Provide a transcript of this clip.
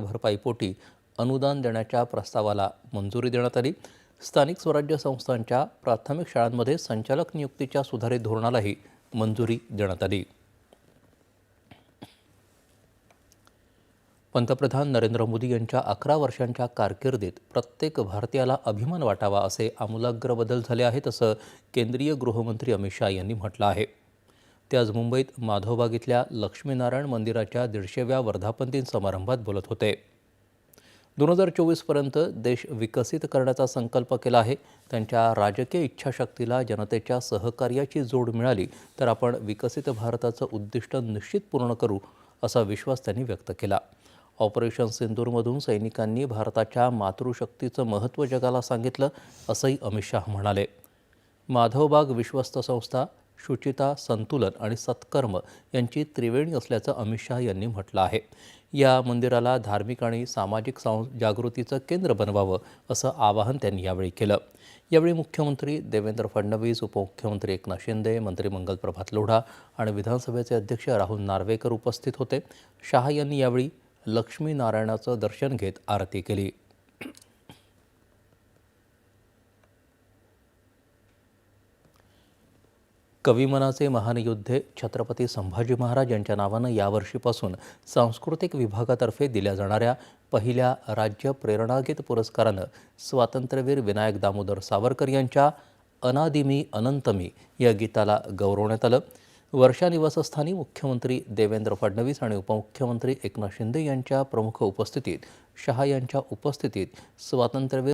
भरपाईपोटी अनुदान देण्याच्या प्रस्तावाला मंजुरी देण्यात आली. स्थानिक स्वराज्य संस्थांच्या प्राथमिक शाळांमध्ये संचालक नियुक्तीच्या सुधारित धोरणालाही मंजुरी देण्यात आली. पंतप्रधान नरेंद्र मोदी यांच्या अकरा वर्षांच्या कारकिर्दीत प्रत्येक भारतीयाला अभिमान वाटावा असे आमूलाग्र बदल झाले आहेत असं केंद्रीय गृहमंत्री अमित शहा यांनी म्हटलं आहे. ते आज मुंबईत माधोबाग इथल्या लक्ष्मीनारायण मंदिराच्या दीडशेव्या वर्धापन दिन समारंभात बोलत होते. दोन हजार चोवीसपर्यंत देश विकसित करण्याचा संकल्प केला आहे. त्यांच्या राजकीय इच्छाशक्तीला जनतेच्या सहकार्याची जोड मिळाली तर आपण विकसित भारताचं उद्दिष्ट निश्चित पूर्ण करू असा विश्वास त्यांनी व्यक्त केला. ऑपरेशन सिंदूरमधून सैनिकांनी भारताच्या मातृशक्तीचं महत्त्व जगाला सांगितलं असंही अमित शाह म्हणाले. माधवबाग विश्वस्त संस्था शुचिता संतुलन आणि सत्कर्म यांची त्रिवेणी असल्याचं अमित शहा यांनी म्हटलं आहे. या मंदिराला धार्मिक आणि सामाजिक जागृतीचं केंद्र बनवावं असं आवाहन त्यांनी यावेळी केलं. यावेळी मुख्यमंत्री देवेंद्र फडणवीस उपमुख्यमंत्री एकनाथ शिंदे मंत्रिमंगल प्रभात लोढा आणि विधानसभेचे अध्यक्ष राहुल नार्वेकर उपस्थित होते. शहा यांनी यावेळी लक्ष्मीनारायणाचं दर्शन घेत आरती केली. कविमनाचे महान योद्धे छत्रपती संभाजी महाराज यांच्या नावानं यावर्षीपासून सांस्कृतिक विभागातर्फे दिल्या जाणाऱ्या पहिल्या राज्य प्रेरणागीत पुरस्कारानं स्वातंत्र्यवीर विनायक दामोदर सावरकर यांच्या अनादिमी अनंतमी या गीताला गौरवण्यात आलं. वर्षा निवासस्थानी मुख्यमंत्री देवेंद्र फडणवीस आणि उपमुख्यमंत्री एकनाथ शिंदे यांच्या प्रमुख उपस्थितीत शहा यांच्या उपस्थितीत स्वातंत्र्यवीर